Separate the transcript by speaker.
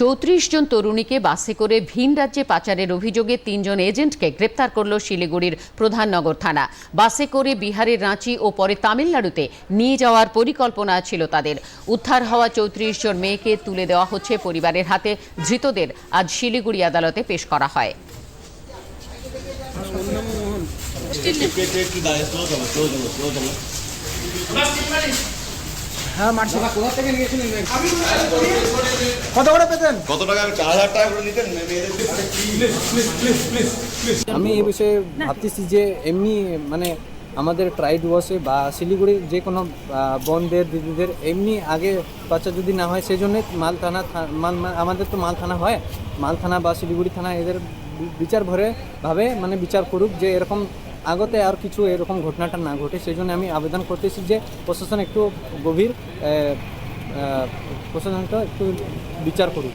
Speaker 1: চৌত্রিশ জন তরুণীকে বাসে করে ভিন রাজ্যে পাচারের অভিযোগে তিনজন এজেন্টকে গ্রেপ্তার করল শিলিগুড়ির প্রধাননগর থানা। বাসে করে বিহারের রাঁচি ও পরে তামিলনাড়ুতে নিয়ে যাওয়ার পরিকল্পনা ছিল তাদের। উদ্ধার হওয়া চৌত্রিশ জন মেয়েকে তুলে দেওয়া হচ্ছে পরিবারের হাতে। ধৃতদের আজ শিলিগুড়ি আদালতে পেশ করা হয়।
Speaker 2: হ্যাঁ মারছি কোথা থেকে নিয়েছিলেন কত করে পেতেন?
Speaker 3: কত টাকা? চার হাজার টাকা করে দিতেন
Speaker 4: আমি এই বিষয়ে ভাবতেছি যে এমনি মানে আমাদের ট্রাইড ওয়াসে বা শিলিগুড়ির যে কোনো বোনদের দিদিদের এমনি আগে বাচ্চা যদি না হয় সেই জন্যে মাল থানা মাল আমাদের তো মাল থানা হয়। মাল থানা বা শিলিগুড়ি থানা এদের বিচার ভরে ভাবে মানে বিচার করুক যে এরকম আগতে আর কিছু এরকম ঘটনাটা না ঘটে। সেই জন্য আমি আবেদন করতেছি যে প্রশাসন একটু গভীর প্রশাসনটা একটু বিচার করুক।